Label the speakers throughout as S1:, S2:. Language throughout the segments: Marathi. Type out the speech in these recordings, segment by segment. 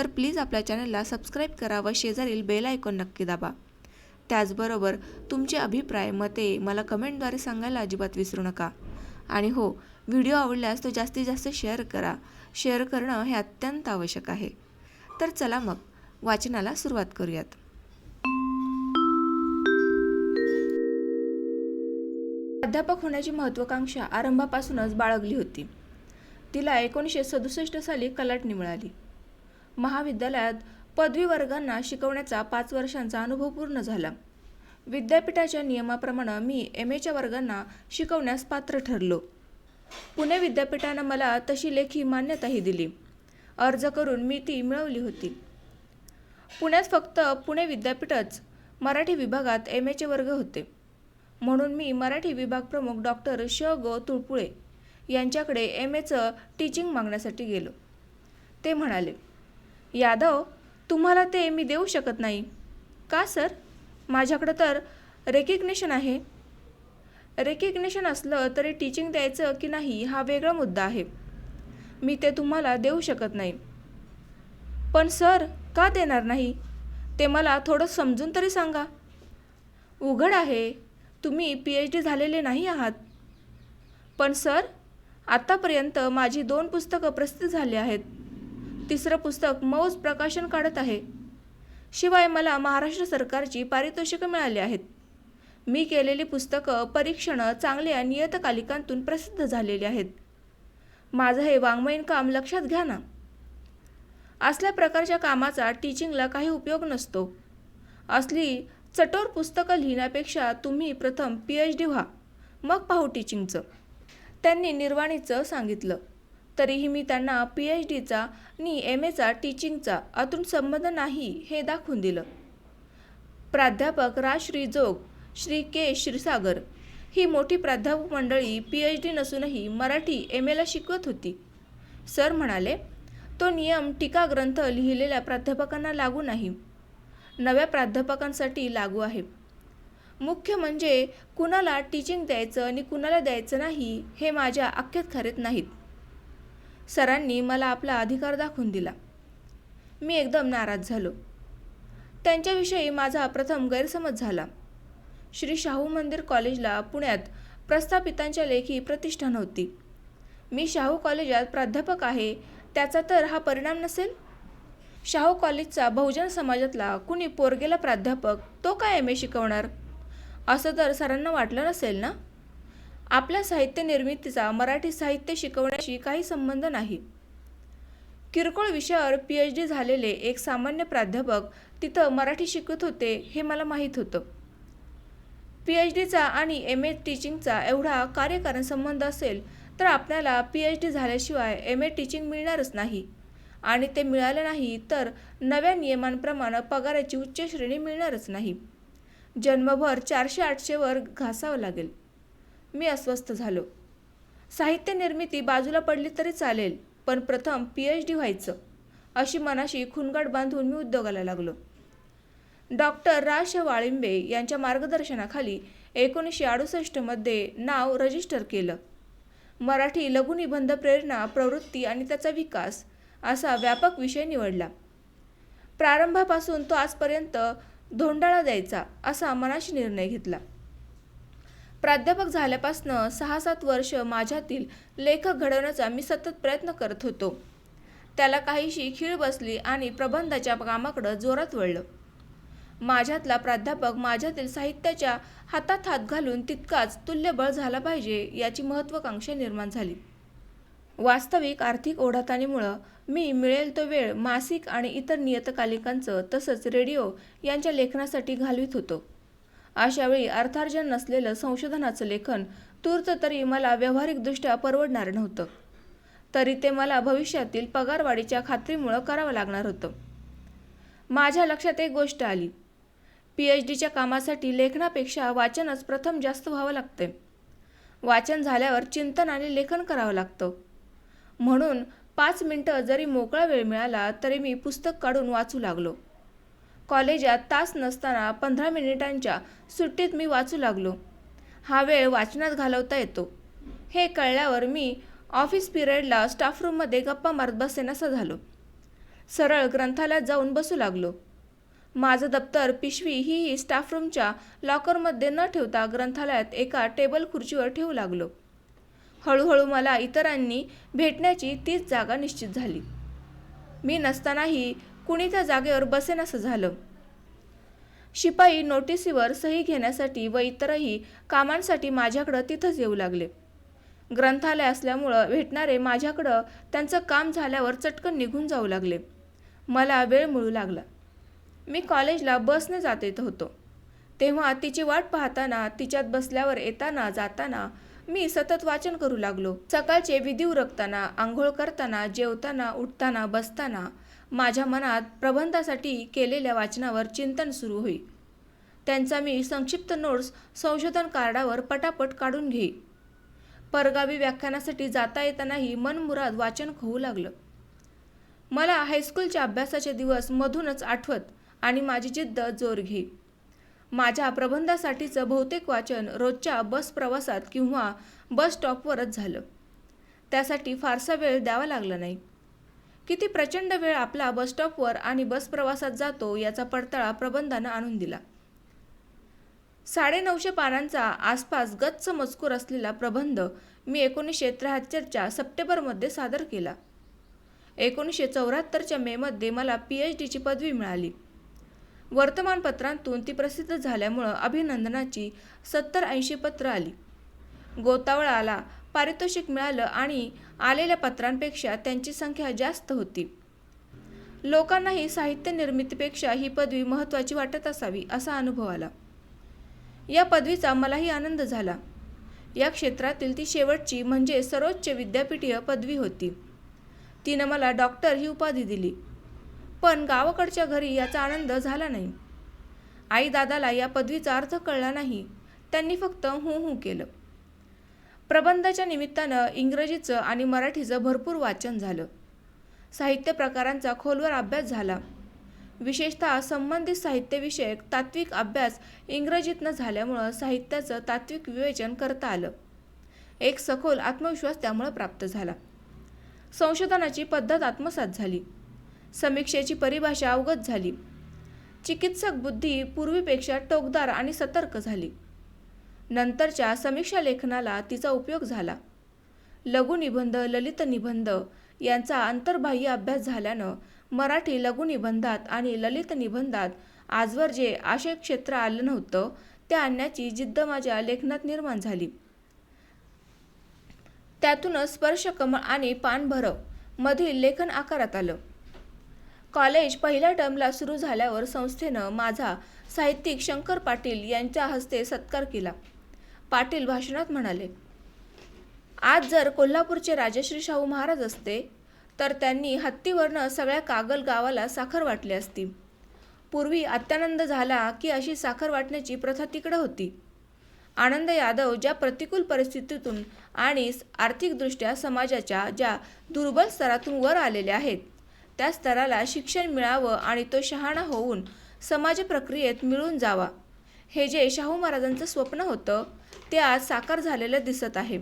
S1: तर प्लीज आपल्या चॅनलला सबस्क्राईब करा व शेजारील बेल आयकॉन नक्की दाबा. त्याचबरोबर तुमचे अभिप्राय मते मला कमेंटद्वारे सांगायला अजिबात विसरू नका. आणि हो व्हिडिओ आवडल्यास तो जास्तीत जास्त शेअर करा. शेअर करणं हे अत्यंत आवश्यक आहे. तर चला मग वाचनाला सुरुवात करूयात. प्राध्यापक होण्याची महत्त्वाकांक्षा आरंभापासूनच बाळगली होती. तिला एकोणीसशे सदुसष्ट साली कलाटणी मिळाली महाविद्यालयात पदवी वर्गांना शिकवण्याचा पाच वर्षांचा अनुभव पूर्ण झाला. विद्यापीठाच्या नियमाप्रमाणे मी एम एच्या वर्गांना शिकवण्यास पात्र ठरलो. पुणे विद्यापीठानं मला तशी लेखी मान्यताही दिली. अर्ज करून मी ती मिळवली होती. पुण्यात फक्त पुणे विद्यापीठच मराठी विभागात एम एचे वर्ग होते. म्हणून मी मराठी विभाग प्रमुख डॉक्टर श. ग. तुळपुळे यांच्याकडे एम एचं टीचिंग मागण्यासाठी गेलो. ते म्हणाले यादव तुम्हाला ते मी देऊ शकत नाही. का सर? माझ्याकडं तर रेकग्नेशन आहे. रेकग्नेशन असलं तरी टीचिंग द्यायचं की नाही हा वेगळा मुद्दा आहे. मी ते तुम्हाला देऊ शकत नाही. पण सर का देणार नाही? ते मला थोडं समजून तरी सांगा. उघड आहे तुम्ही पी एच डी झालेले नाही आहात. पण सर आत्तापर्यंत माझी दोन पुस्तकं प्रसिद्ध झाली आहेत. तिसरं पुस्तक मौज प्रकाशन काढत आहे. शिवाय मला महाराष्ट्र सरकारची पारितोषिकं मिळाली आहेत. मी केलेली पुस्तकं परीक्षणं चांगल्या नियतकालिकांतून प्रसिद्ध झालेली आहेत. माझं हे वाङ्मयीन काम लक्षात घ्या ना. असल्या प्रकारच्या कामाचा टीचिंगला काही उपयोग नसतो. असली चटोर पुस्तकं लिहिण्यापेक्षा तुम्ही प्रथम पी एच डी व्हा मग पाहू टीचिंगचं त्यांनी निर्वाणीचं सांगितलं. तरीही मी त्यांना पी एच डीचा आणि एम एचा टीचिंगचा आतून संबंध नाही हे दाखवून दिलं. प्राध्यापक राज जोग श्री के क्षीरसागर ही मोठी प्राध्यापक मंडळी पी एच डी नसूनही मराठी एम एला शिकवत होती. सर म्हणाले तो नियम टीका ग्रंथ लिहिलेल्या प्राध्यापकांना लागू नाही. नव्या प्राध्यापकांसाठी लागू आहे. मुख्य म्हणजे कुणाला टीचिंग द्यायचं आणि कुणाला द्यायचं नाही हे माझ्या अख्ख्यात खरेत नाहीत. सरांनी मला आपला अधिकार दाखवून दिला. मी एकदम नाराज झालो. त्यांच्याविषयी माझा प्रथम गैरसमज झाला. श्री शाहू मंदिर कॉलेजला पुण्यात प्रस्थापितांच्या लेखी प्रतिष्ठा नव्हती. मी शाहू कॉलेजात प्राध्यापक आहे त्याचा तर हा परिणाम नसेल? शाहू कॉलेजचा बहुजन समाजातला कुणी पोरगेला प्राध्यापक तो काय एम ए शिकवणार? असं तर सरांना वाटलं नसेल ना? आपल्या साहित्य निर्मितीचा मराठी साहित्य शिकवण्याशी काही संबंध नाही. किरकोळ विषयावर पी एच डी झालेले एक सामान्य प्राध्यापक तिथं मराठी शिकत होते हे मला माहीत होतं. पी एच डीचा आणि एम ए टीचिंगचा एवढा कार्यकारण संबंध असेल तर आपल्याला पी एच डी झाल्याशिवाय एम ए टीचिंग मिळणारच नाही. आणि ते मिळालं नाही तर नव्या नियमांप्रमाणे पगाराची उच्च श्रेणी मिळणारच नाही. जन्मभर चारशे आठशेवर घासावं लागेल. मी अस्वस्थ झालो. साहित्य निर्मिती बाजूला पडली तरी चालेल पण प्रथम पी एच डी व्हायचं अशी मनाशी खुणगाट बांधून मी उद्योगाला लागलो. डॉक्टर राश वाळिंबे यांच्या मार्गदर्शनाखाली एकोणीसशे अडुसष्टमध्ये नाव रजिस्टर केलं. मराठी लघुनिबंध प्रेरणा प्रवृत्ती आणि त्याचा विकास असा व्यापक विषय निवडला. प्रारंभापासून तो आजपर्यंत धोंडाळा द्यायचा असा मनाशी निर्णय घेतला. प्राध्यापक झाल्यापासनं सहा सात वर्ष माझ्यातील लेखक घडवण्याचा मी सतत प्रयत्न करत होतो. त्याला काहीशी खीळ बसली आणि प्रबंधाच्या कामाकडं जोरात वळलं. माझ्यातला प्राध्यापक माझ्यातील साहित्याच्या हातात हात घालून तितकाच तुल्यबळ झाला पाहिजे याची महत्त्वाकांक्षा निर्माण झाली. वास्तविक आर्थिक ओढाताणीमुळं मी मिळेल तो वेळ मासिक आणि इतर नियतकालिकांचं तसंच रेडिओ यांच्या लेखनासाठी घालवित होतो. अशावेळी अर्थार्जन नसलेलं संशोधनाचं लेखन तूर्त तरी मला व्यावहारिकदृष्ट्या परवडणार नव्हतं. तरी ते मला भविष्यातील पगारवाढीच्या खात्रीमुळं करावं लागणार होतं. माझ्या लक्षात एक गोष्ट आली. पी एच डीच्या कामासाठी लेखनापेक्षा वाचनच प्रथम जास्त व्हावं लागते वाचन झाल्यावर चिंतन आणि लेखन करावं लागतं. म्हणून पाच मिनटं जरी मोकळा वेळ मिळाला तरी मी पुस्तक काढून वाचू लागलो. कॉलेजात तास नसताना पंधरा मिनिटांच्या सुट्टीत मी वाचू लागलो. हा वेळ वाचनात घालवता येतो. हे कळल्यावर मी ऑफिस पिरियडला स्टाफ रूममध्ये गप्पा मारत बसेनासा झालो. सरळ ग्रंथालयात जाऊन बसू लागलो. माझं दप्तर पिशवी हीही स्टाफ रूमच्या लॉकरमध्ये न ठेवता ग्रंथालयात एका टेबल खुर्चीवर ठेवू लागलो. हळूहळू मला इतरांनी भेटण्याची तीच जागा निश्चित झाली. मी नसतानाही कुणी त्या जागेवर बसेनासं झालं. शिपाई नोटिसीवर सही घेण्यासाठी व इतरही कामांसाठी माझ्याकडं तिथंच येऊ लागले. ग्रंथालय असल्यामुळं भेटणारे माझ्याकडं त्यांचं काम झाल्यावर चटकन निघून जाऊ लागले. मला वेळ मिळू लागला. मी कॉलेजला बसने जात येत होतो. तेव्हा तिची वाट पाहताना तिच्यात बसल्यावर येताना जाताना मी सतत वाचन करू लागलो. सकाळचे विधी उरकताना आंघोळ करताना जेवताना उठताना बसताना माझ्या मनात प्रबंधासाठी केलेल्या वाचनावर चिंतन सुरू होई. त्यांचा मी संक्षिप्त नोट्स संशोधन कार्डावर पटापट काढून घेई. परगावी व्याख्यानासाठी जाता येतानाही मनमुराद वाचन होऊ लागलं. मला हायस्कूलच्या अभ्यासाचे दिवस मधूनच आठवत आणि माझी जिद्द जोर घे माझ्या प्रबंधासाठीचं बहुतेक वाचन रोजच्या बस प्रवासात किंवा बस स्टॉपवरच झालं. त्यासाठी फारसा वेळ द्यावा लागला नाही. किती प्रचंड वेळ आपला बस स्टॉपवर आणि बस प्रवासात जातो याचा पडताळा प्रबंधानं आणून दिला. साडेनऊशे पानांचा आसपास गच्च मजकूर असलेला प्रबंध मी एकोणीसशे त्र्याहत्तरच्या सप्टेंबरमध्ये सादर केला. एकोणीसशे चौऱ्याहत्तरच्या मेमध्ये मला पी एच डीची पदवी मिळाली. वर्तमानपत्रांतून ती प्रसिद्ध झाल्यामुळं अभिनंदनाची सत्तर ऐंशी पत्र आली. गोतावळाला पारितोषिक मिळालं आणि आलेल्या पत्रांपेक्षा त्यांची संख्या जास्त होती. लोकांनाही साहित्य निर्मितीपेक्षा ही पदवी महत्त्वाची वाटत असावी असा अनुभव आला. या पदवीचा मलाही आनंद झाला. या क्षेत्रातील ती शेवटची म्हणजे सर्वोच्च विद्यापीठीय पदवी होती. तिनं मला डॉक्टर ही उपाधी दिली. पण गावाकडच्या घरी याचा आनंद झाला नाही. आई दादाला या पदवीचा अर्थ कळला नाही. त्यांनी फक्त हू हू केलं. प्रबंधाच्या निमित्तानं इंग्रजीचं आणि मराठीचं भरपूर वाचन झालं. साहित्य प्रकारांचा खोलवर अभ्यास झाला. विशेषतः संबंधित साहित्यविषयक तात्विक अभ्यास इंग्रजीतनं झाल्यामुळं साहित्याचं तात्विक विवेचन करता आलं. एक सखोल आत्मविश्वास त्यामुळं प्राप्त झाला. संशोधनाची पद्धत आत्मसात झाली. समीक्षेची परिभाषा अवगत झाली. चिकित्सक बुद्धी पूर्वीपेक्षा टोकदार आणि सतर्क झाली. नंतरच्या समीक्षा लेखनाला तिचा उपयोग झाला. लघुनिबंध ललित निबंध यांचा अंतर्बाह्य अभ्यास झाल्यानं मराठी लघुनिबंधात आणि ललित निबंधात आजवर जे आशय क्षेत्र आलं नव्हतं ते आणण्याची जिद्द माझ्या लेखनात निर्माण झाली. त्यातूनच स्पर्श कमळ आणि पानभरव मधील लेखन आकारात आलं. कॉलेज पहिल्या टर्मला सुरू झाल्यावर संस्थेनं माझा साहित्यिक शंकर पाटील यांच्या हस्ते सत्कार केला. पाटील भाषणात म्हणाले आज जर कोल्हापूरचे राजश्री शाहू महाराज असते तर त्यांनी हत्तीवरनं सगळ्या कागल गावाला साखर वाटली असती. पूर्वी अत्यानंद झाला की अशी साखर वाटण्याची प्रथा तिकडं होती. आनंद यादव ज्या प्रतिकूल परिस्थितीतून आणि आर्थिकदृष्ट्या समाजाच्या ज्या दुर्बल स्तरातून वर आलेल्या आहेत त्या स्तराला शिक्षण मिळावं आणि तो शहाणा होऊन समाज प्रक्रियेत मिळून जावा. हे जे शाहू महाराजांचं स्वप्न होतं ते आज साकार झालेलं दिसत आहे.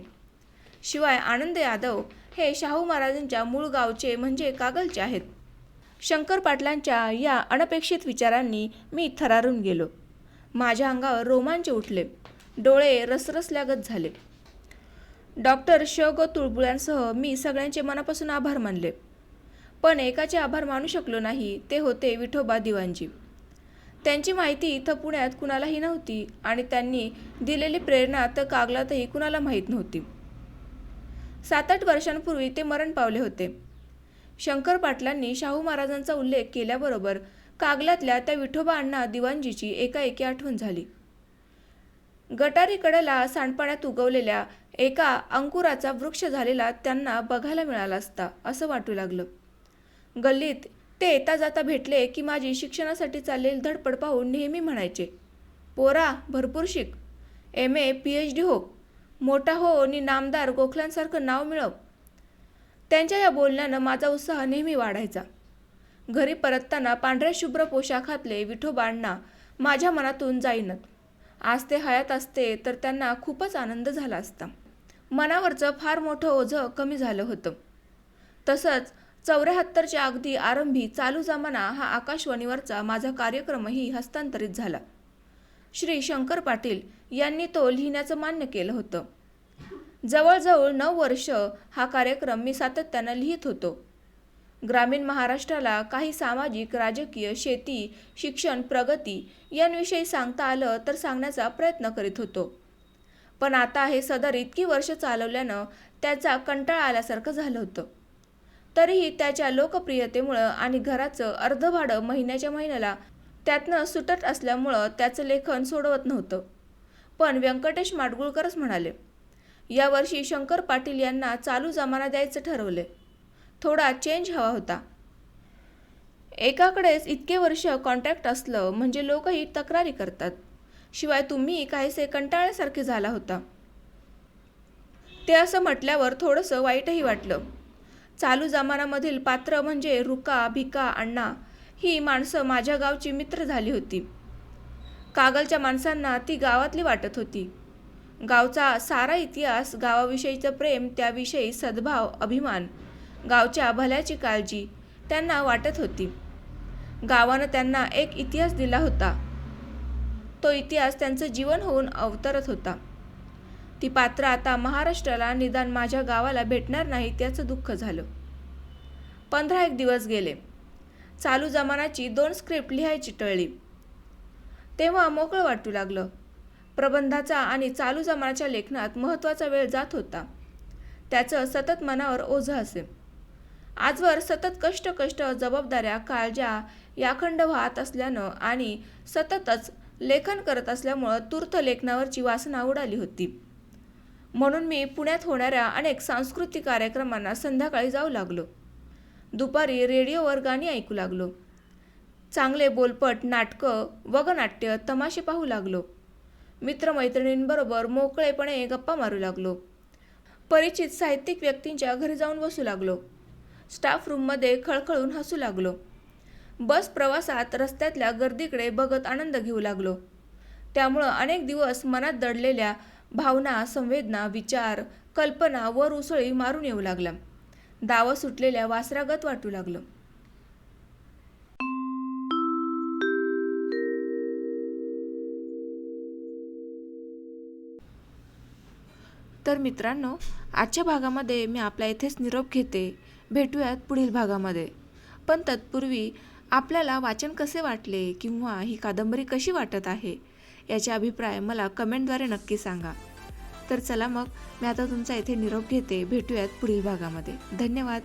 S1: शिवाय आनंद यादव हे शाहू महाराजांच्या मूळ गावचे म्हणजे कागलचे आहेत. शंकर पाटलांच्या या अनपेक्षित विचारांनी मी थरारून गेलो. माझ्या अंगावर रोमांच उठले. डोळे रसरसल्यागत झाले. डॉक्टर श ग तुळबुळ्यांसह मी सगळ्यांचे मनापासून आभार मानले. पण एकाचे आभार मानू शकलो नाही. ते होते विठोबा दिवांजी त्यांची माहिती इथं पुण्यात कुणालाही नव्हती आणि त्यांनी दिलेली प्रेरणा तर कागलातही कुणाला माहीत नव्हती. सात आठ वर्षांपूर्वी ते मरण पावले होते. शंकर पाटलांनी शाहू महाराजांचा उल्लेख केल्याबरोबर कागलातल्या त्या विठोबा अण्णा दिवांजीची एकाएकी आठवण झाली. गटारीकडला सांडपाण्यात उगवलेल्या एका अंकुराचा वृक्ष झालेला त्यांना बघायला मिळाला असता असं वाटू लागलं. गल्लीत ते येता जाता भेटले की माझी शिक्षणासाठी चाललेली धडपड पाहून नेहमी म्हणायचे पोरा भरपूर शिक. M A P H D हो. मोठा हो आणि नामदार गोखल्यांसारखं नाव मिळव. त्यांच्या या बोलण्यानं माझा उत्साह नेहमी वाढायचा. घरी परतताना पांढऱ्या शुभ्र पोशाखातले विठोबांना माझ्या मनातून जाईनत. आज ते हयात असते तर त्यांना खूपच आनंद झाला असता. मनावरचं फार मोठं ओझं कमी झालं होतं. तसंच चौऱ्याहत्तरच्या अगदी आरंभी चालू जमाना हा आकाशवाणीवरचा माझा कार्यक्रमही हस्तांतरित झाला. श्री शंकर पाटील यांनी तो लिहिण्याचं मान्य केलं होतं. जवळजवळ नऊ वर्ष हा कार्यक्रम मी सातत्यानं लिहित होतो. ग्रामीण महाराष्ट्राला काही सामाजिक राजकीय शेती शिक्षण प्रगती यांविषयी सांगता आलं तर सांगण्याचा प्रयत्न करीत होतो. पण आता हे सदर इतकी वर्ष चालवल्यानं त्याचा कंटाळा आल्यासारखं झालं होतं. तरीही त्याच्या लोकप्रियतेमुळं आणि घराचं अर्धभाडं महिन्याच्या महिन्याला त्यातनं सुटत असल्यामुळं त्याचं लेखन सोडवत नव्हतं. पण व्यंकटेश माडगुळकरच म्हणाले यावर्षी शंकर पाटील यांना चालू जमाना द्यायचं ठरवले थोडा चेंज हवा होता. एकाकडेच इतके वर्ष कॉन्टॅक्ट असलं म्हणजे लोकही तक्रारी करतात. शिवाय तुम्ही काहीसे कंटाळ्यासारखे झाला होता. ते असं म्हटल्यावर थोडंसं वाईटही वाटलं. चालू जमानामधील पात्र म्हणजे रुका भिका अण्णा ही माणसं माझ्या गावची मित्र झाली होती. कागलच्या माणसांना ती गावातली वाटत होती. गावचा सारा इतिहास गावाविषयीचं प्रेम त्याविषयी सद्भाव अभिमान गावच्या भल्याची काळजी त्यांना वाटत होती. गावानं त्यांना एक इतिहास दिला होता. तो इतिहास त्यांचं जीवन होऊन अवतरत होता. ती पात्र आता महाराष्ट्राला निदान माझ्या गावाला भेटणार नाही त्याचं दुःख झालं. पंधरा एक दिवस गेले. चालू जमानाची दोन स्क्रिप्ट लिहायची टळली. तेव्हा मोकळं वाटू लागलं. प्रबंधाचा आणि चालू जमानाच्या लेखनात महत्त्वाचा वेळ जात होता. त्याचं सतत मनावर ओझं असे. आजवर सतत कष्ट कष्ट जबाबदाऱ्या काळज्या याखंड वाहत असल्यानं आणि सततच लेखन करत असल्यामुळं तूर्त लेखनावरची वासना उडाली होती. म्हणून मी पुण्यात होणाऱ्या अनेक सांस्कृतिक कार्यक्रमांना संध्याकाळी जाऊ लागलो. दुपारी रेडिओवर गाणी ऐकू लागलो. चांगले बोलपट नाटकं वगनाट्य तमाशे पाहू लागलो. मित्रमैत्रिणींबरोबर मोकळेपणे गप्पा मारू लागलो. परिचित साहित्यिक व्यक्तींच्या घरी जाऊन बसू लागलो. स्टाफ रूममध्ये खळखळून हसू लागलो. बस प्रवासात रस्त्यातल्या गर्दीकडे बघत आनंद घेऊ लागलो. त्यामुळं अनेक दिवस मनात दडलेल्या भावना संवेदना विचार कल्पना वर उसळी मारून येऊ लागल्या दावं सुटलेल्या वासरागत वाटू लागलं. तर मित्रांनो आजच्या भागामध्ये मी आपल्या इथेच निरोप घेते. भेटूयात पुढील भागामध्ये. पण तत्पूर्वी आपल्याला वाचन कसे वाटले किंवा ही कादंबरी कशी वाटत आहे? याचे अभिप्राय मला कमेंटद्वारे नक्की सांगा. तर चला मग मी आता तुमचा इथे निरोप घेते. भेटूयात पुढील भागामध्ये. धन्यवाद.